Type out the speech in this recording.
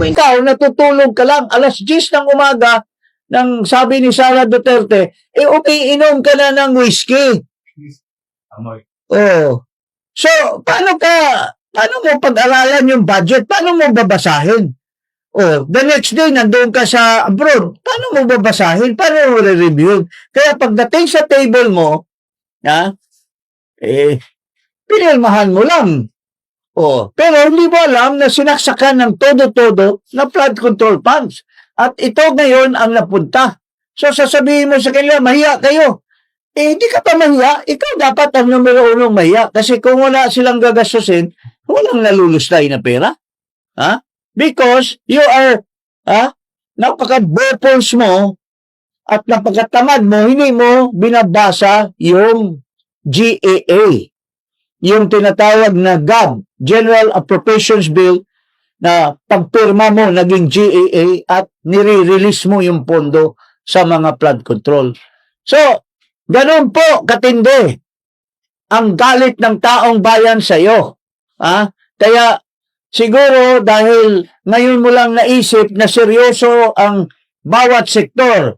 Ikaw, natutulog ka lang, alas 10 ng umaga, nang sabi ni Sara Duterte, eh umiinom ka na ng whiskey. Amoy. Oh. So, paano ka, paano mo pag-aralan yung budget? Paano mo babasahin? Oh, the next day, nandun ka sa abroad. Paano mo babasahin? Paano mo re-review? Kaya pagdating sa table mo, ha, eh, pinirmahan mo lang. Oh, pero hindi mo alam na sinaksakan ng todo-todo na flood control funds. At ito ngayon ang napunta. So sasabihin mo sa kanila, mahiya kayo. Eh, hindi ka pa mahiya. Ikaw dapat ang numero unong mahiya. Kasi kung wala silang gagastusin, walang nalulustay na pera. Ha? Because you are, ha? Napaka-bopons mo at napakatamad mo, hindi mo binabasa yung GAA. Yung tinatawag na GAB, General Appropriations Bill, na pagpirma mo naging GAA at nire-release mo yung pondo sa mga flood control. So, ganun po katindi ang galit ng taong bayan sa iyo. Ha? Kaya siguro dahil ngayon mo lang naisip na seryoso ang bawat sektor